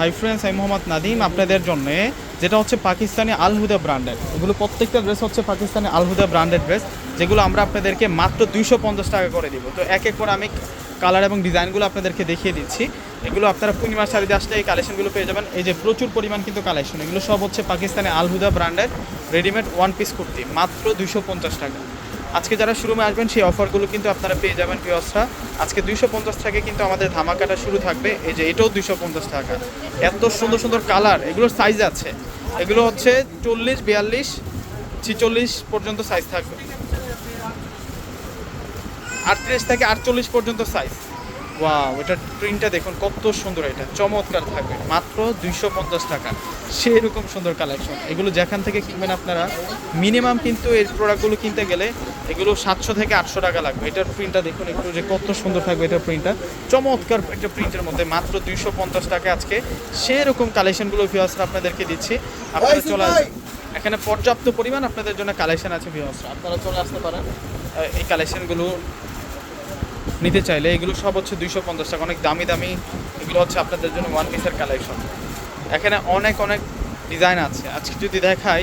Hi friends, আমি মোহাম্মদ নাদিম, আপনাদের জন্য যেটা হচ্ছে পাকিস্তানি আলহুদা ব্র্যান্ডের। এগুলো প্রত্যেকটা ড্রেস হচ্ছে পাকিস্তানি আলহুদা ব্র্যান্ডেড ড্রেস যেগুলো আমরা আপনাদেরকে মাত্র দুইশো পঞ্চাশ টাকা করে দিব। তো এক এক করে আমি কালার এবং ডিজাইনগুলো আপনাদেরকে দেখিয়ে দিচ্ছি। এগুলো আপনারা পূর্ণিমা শাড়িতে আসলে এই কালেকশনগুলো পেয়ে যাবেন। এই যে প্রচুর পরিমাণ কিন্তু কালেকশন এগুলো সব হচ্ছে পাকিস্তানি আলহুদা ব্র্যান্ডের রেডিমেড ওয়ান পিস কুর্তি, মাত্র দুইশো পঞ্চাশ টাকা। আজকে যারা শুরুমে আসবেন, সেই অফারগুলো কিন্তু আপনারা পেয়ে যাবেন পিওসরা আজকে দুইশো পঞ্চাশ থেকে কিন্তু আমাদের ধামাকাটা শুরু থাকবে। এই যে, এটাও দুইশো পঞ্চাশ টাকা। এত সুন্দর সুন্দর কালার, এগুলোর সাইজ আছে। এগুলো হচ্ছে চল্লিশ, বিয়াল্লিশ, ছিচল্লিশ পর্যন্ত সাইজ থাকবে। আটত্রিশ থেকে আটচল্লিশ পর্যন্ত সাইজ ওয়াও এটার প্রিন্টটা দেখুন, কত সুন্দর এটা। চমৎকার থাকবে। মাত্র দুইশো পঞ্চাশ টাকা। সেরকম সুন্দর কালেকশন এগুলো যেখান থেকে কিনবেন আপনারা মিনিমাম কিন্তু এই প্রোডাক্টগুলো কিনতে গেলে এগুলো সাতশো থেকে আটশো টাকা লাগবে। এটার প্রিন্টটা দেখুন একটু যে কত সুন্দর থাকবে এটার প্রিন্টটা চমৎকার একটা প্রিন্টের মধ্যে মাত্র দুইশো পঞ্চাশ টাকা আজকে। সেরকম কালেকশনগুলো ভিউয়ার্সরা আপনাদেরকে দিচ্ছি। আপনারা চলে আসবেন। এখানে পর্যাপ্ত পরিমাণ আপনাদের জন্য কালেকশন আছে ভিউয়ার্সরা আপনারা চলে আসতে পারেন। এই কালেকশনগুলো নিতে চাইলে এগুলো সব হচ্ছে দুইশো পঞ্চাশ টাকা। অনেক দামি দামি। এগুলো হচ্ছে আপনাদের জন্য ওয়ান পিসের কালেকশন এখানে অনেক অনেক ডিজাইন আছে। আজকে যদি দেখাই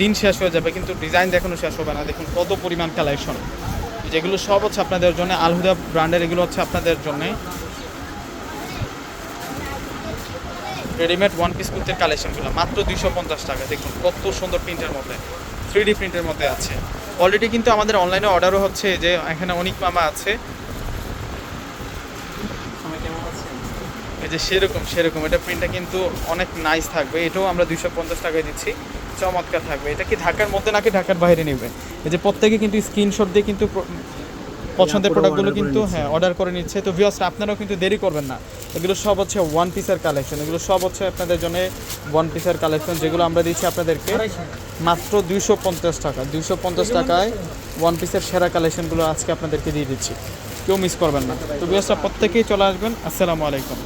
দিন শেষ হয়ে যাবে, কিন্তু ডিজাইন দেখানো শেষ হবে না। দেখুন, কত পরিমাণ কালেকশন যেগুলো সব হচ্ছে আপনাদের জন্য আলহুদা ব্র্যান্ডের এগুলো হচ্ছে আপনাদের জন্য। রেডিমেড ওয়ান পিস কুর্তির কালেকশনগুলো মাত্র দুইশো পঞ্চাশ টাকা। দেখুন, কত সুন্দর প্রিন্টের মধ্যে থ্রি ডি প্রিন্টের মধ্যে আছে। অলরেডি কিন্তু আমাদের অনলাইনে অর্ডারও হচ্ছে যে এখানে অনেক মামা আছে এই যে সেরকম সেরকম। এটা প্রিন্টটা কিন্তু অনেক নাইস থাকবে। এটাও আমরা দুইশো পঞ্চাশ টাকায় দিচ্ছি। চমৎকার থাকবে। এটা কি ঢাকার মধ্যে নাকি ঢাকার বাইরে নেবে এই যে প্রত্যেকে কিন্তু স্ক্রিনশট দিয়ে কিন্তু পছন্দের প্রোডাক্টগুলো কিন্তু হ্যাঁ অর্ডার করে নিচ্ছে। তো ভিউয়ার্স আপনারাও কিন্তু দেরি করবেন না। এগুলো সব হচ্ছে ওয়ান পিসের কালেকশন এগুলো সব হচ্ছে আপনাদের জন্য ওয়ান পিসের কালেকশন যেগুলো আমরা দিচ্ছি আপনাদেরকে মাত্র দুইশো পঞ্চাশ টাকা। দুইশো পঞ্চাশ টাকায় ওয়ান পিসের সেরা কালেকশনগুলো আজকে আপনাদেরকে দিয়ে দিচ্ছি। কেউ মিস করবেন না। তো ভিউয়ার্সরা প্রত্যেকেই চলে আসবেন। আসসালামু আলাইকুম।